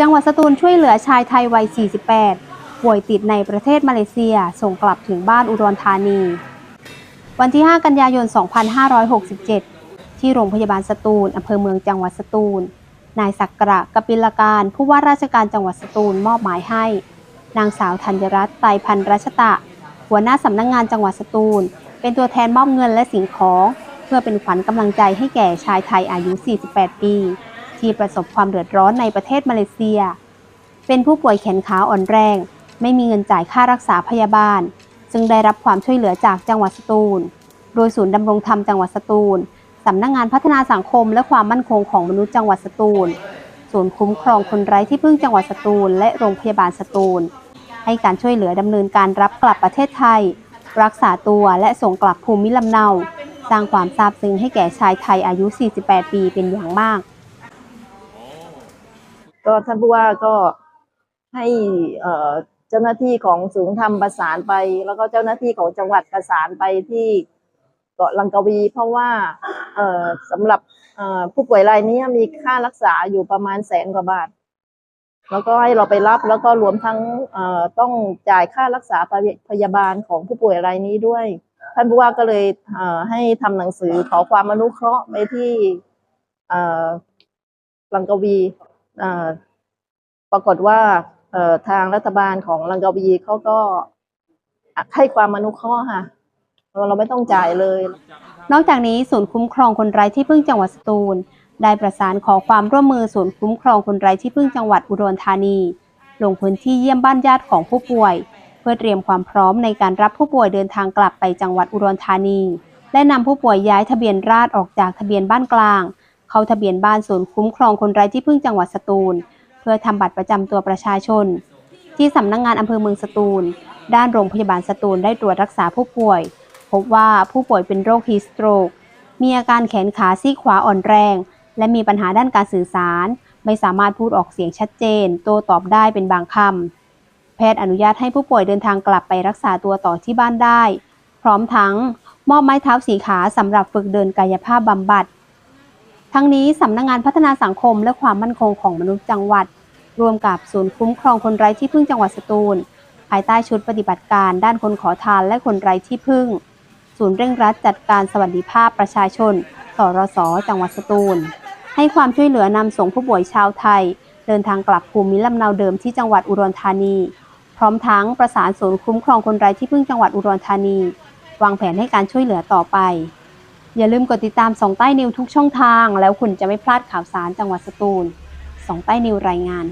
จังหวัดสตูลช่วยเหลือชายไทยวัย 48 ป่วยติดในประเทศมาเลเซีย ส่งกลับถึงบ้านอุดรธานี วันที่ 5 กันยายน 2567 ที่โรงพยาบาลสตูลอำเภอเมืองจังหวัดสตูล นายศักระกปิลการผู้ว่าราชการจังหวัดสตูลมอบหมายให้ นางสาวธัญรัตน์ไตรพันธ์รัชตะ หัวหน้าสำนักงงานจังหวัดสตูล เป็นตัวแทนมอบเงินและสิ่งของ เพื่อเป็นขวัญกำลังใจให้แก่ชายไทยอายุ 48 ปี ที่ประสบความเดือดร้อนในประเทศมาเลเซีย เป็นผู้ป่วยแขนขาอ่อนแรง ไม่มีเงินจ่ายค่ารักษาพยาบาล ซึ่งได้รับความช่วยเหลือจากจังหวัดสตูล โดยศูนย์ดำรงธรรมจังหวัดสตูลสำนักงงานพัฒนาสังคมและความมั่นคงของมนุษย์จังหวัดสตูลศูนย์คุ้มครองคนไร้ที่พึ่งจังหวัดสตูล และโรงพยาบาลสตูล ให้การช่วยเหลือดำเนินการรับกลับประเทศไทย รักษาตัวและส่งกลับภูมิลำเนา สร้างความซาบซึ้งให้แก่ชายไทยอายุ 48 ปีเป็นอย่างมาก ก็ท่านผู้ว่าก็ให้เจ้าหน้าที่ของศูนย์ทำประสานไป แล้วก็เจ้าหน้าที่ของจังหวัดประสานไปที่เกาะลังกวี เพราะว่าเอ่อสำหรับอผู้ป่วยรายนี้มีค่ารักษาอยู่ประมาณแสนกว่าบาท แล้วก็ให้เราไปรับแล้วก็รวมทั้งเอต้องจ่ายค่ารักษาพยาบาลของผู้ป่วยรายนี้ด้วย ท่านผู้ว่าก็เลยเอให้ทำหนังสือขอความอนุเคราะห์ไปที่เอลังกวี ปรากฏว่าทางรัฐบาลของลังกาวีเขาก็ให้ความอนุเคราะห์ค่ะเราเราไม่ต้องจ่ายเลย นอกจากนี้ศูนย์คุ้มครองคนไร้ที่พึ่งจังหวัดสตูล ได้ประสานขอความร่วมมือศูนย์คุ้มครองคนไร้ที่พึ่งจังหวัดอุดรธานี ลงพื้นที่เยี่ยมบ้านญาติของผู้ป่วย เพื่อเตรียมความพร้อมในการรับผู้ป่วยเดินทางกลับไปจังหวัดอุดรธานี และนำผู้ป่วยย้ายทะเบียนราษฎรออกจากทะเบียนบ้านกลาง เข้าทะเบียนบ้านศูนย์คุ้มครองคนไร้ที่พึ่งจังหวัดสตูล เพื่อทำบัตรประจำตัวประชาชน ที่สำนักงงานอำเภอเมืองสตูล ด้านโรงพยาบาลสตูลได้ตรวจรักษาผู้ป่วย พบว่าผู้ป่วยเป็นโรคฮีสโตรก มีอาการแขนขาซีขวาอ่อนแรง และมีปัญหาด้านการสื่อสาร ไม่สามารถพูดออกเสียงชัดเจน โต้ตอบได้เป็นบางคำแพทย์อนุญาตให้ผู้ป่วยเดินทางกลับไปรักษาตัวต่อที่บ้านได้ พร้อมทั้งมอบไม้เท้าสีขาสำหรับฝึกเดินกายภาพบำบัด ทั้งนี้สำนักงงานพัฒนาสังคมและความมั่นคงของมนุษย์จังหวัด รวมกับศูนย์คุ้มครองคนไร้ที่พึ่งจังหวัดสตูล ภายใต้ชุดปฏิบัติการด้านคนขอทานและคนไร้ที่พึ่ง ศูนย์เร่งรัดจัดการสวัสดิภาพประชาชน สรส จังหวัดสตูล ให้ความช่วยเหลือนำส่งผู้ป่วยชาวไทย เดินทางกลับภูมิลำเนาเดิมที่จังหวัดอุดรธานี พร้อมทั้งประสานศูนย์คุ้มครองคนไร้ที่พึ่งจังหวัดอุดรธานี วางแผนให้การช่วยเหลือต่อไป อย่าลืมกดติดตามสองใต้นิวทุกช่องทาง แล้วคุณจะไม่พลาดข่าวสารจังหวัดสตูลสองใต้นิวรายงาน